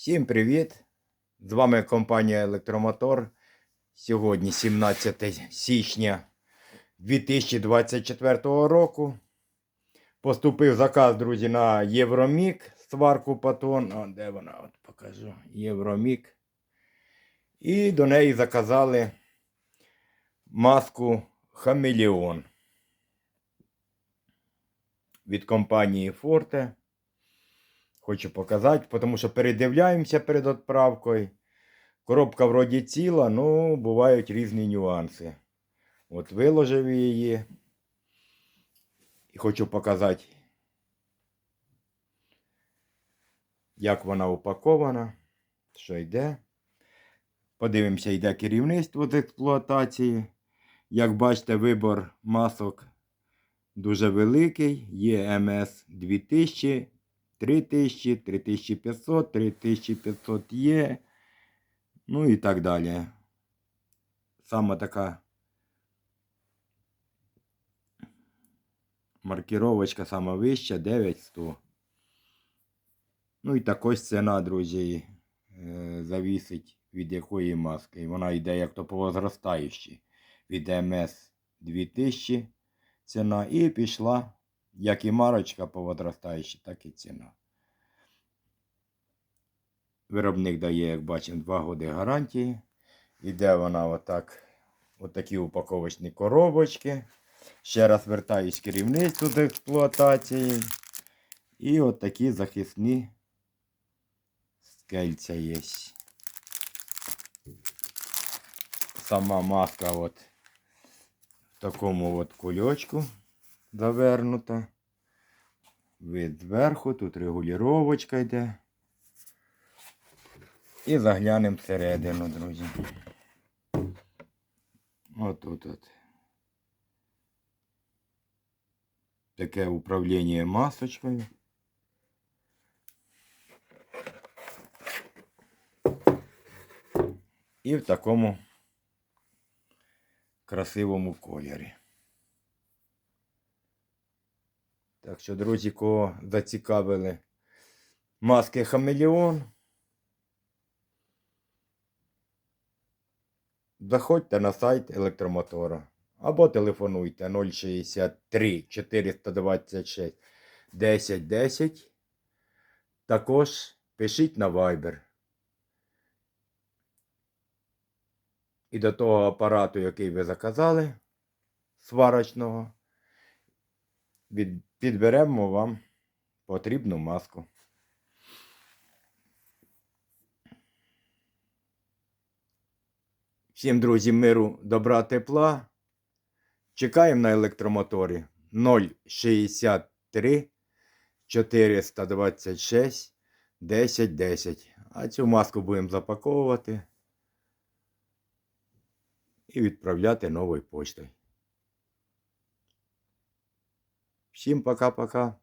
Всім привіт! З вами компанія Електромотор. Сьогодні 17 січня 2024 року. Поступив заказ, друзі, на Євромік сварку Патон. О, де вона? От покажу. Євромік. І до неї заказали маску Хамелеон від компанії Forte. Хочу показати, тому що передивляємося перед відправкою. Коробка вроді ціла, ну бувають різні нюанси. От виложив її. І хочу показати, як вона упакована, що йде. Подивимося, йде керівництво з експлуатації. Як бачите, вибор масок дуже великий. Є МС 2000. 3000, 3500, 3500 є, ну і так далі. Саме така маркіровочка сама вища 9100. Ну і також ціна, друзі, е, завісить від якої маски. Вона йде як то по. Від МС 2000 ціна і пішла як і марочка по так і ціна. Виробник дає, як бачимо, 2 роки гарантії. Іде вона отак, отакі упаковочні коробочки. Ще раз вертаюсь керівництву з експлуатації. І от такі захисні скельця є. Сама маска от в такому от кульочку завернута. Вид зверху, тут регулювачка йде. І заглянемо всередину, друзі. Отут от. Таке управління масочкою. І в такому красивому кольорі. Так що, друзі, кого зацікавили маски Хамелеон. Заходьте на сайт електромотора або телефонуйте 063 426 10 10. Також пишіть на Viber. І до того апарату, який ви заказали, сварочного, підберемо вам потрібну маску. Всім друзі, миру, добра, тепла. Чекаємо на електромоторі 063 426 10 10. А цю маску будемо запаковувати і відправляти новою поштою. Всім пока-пока.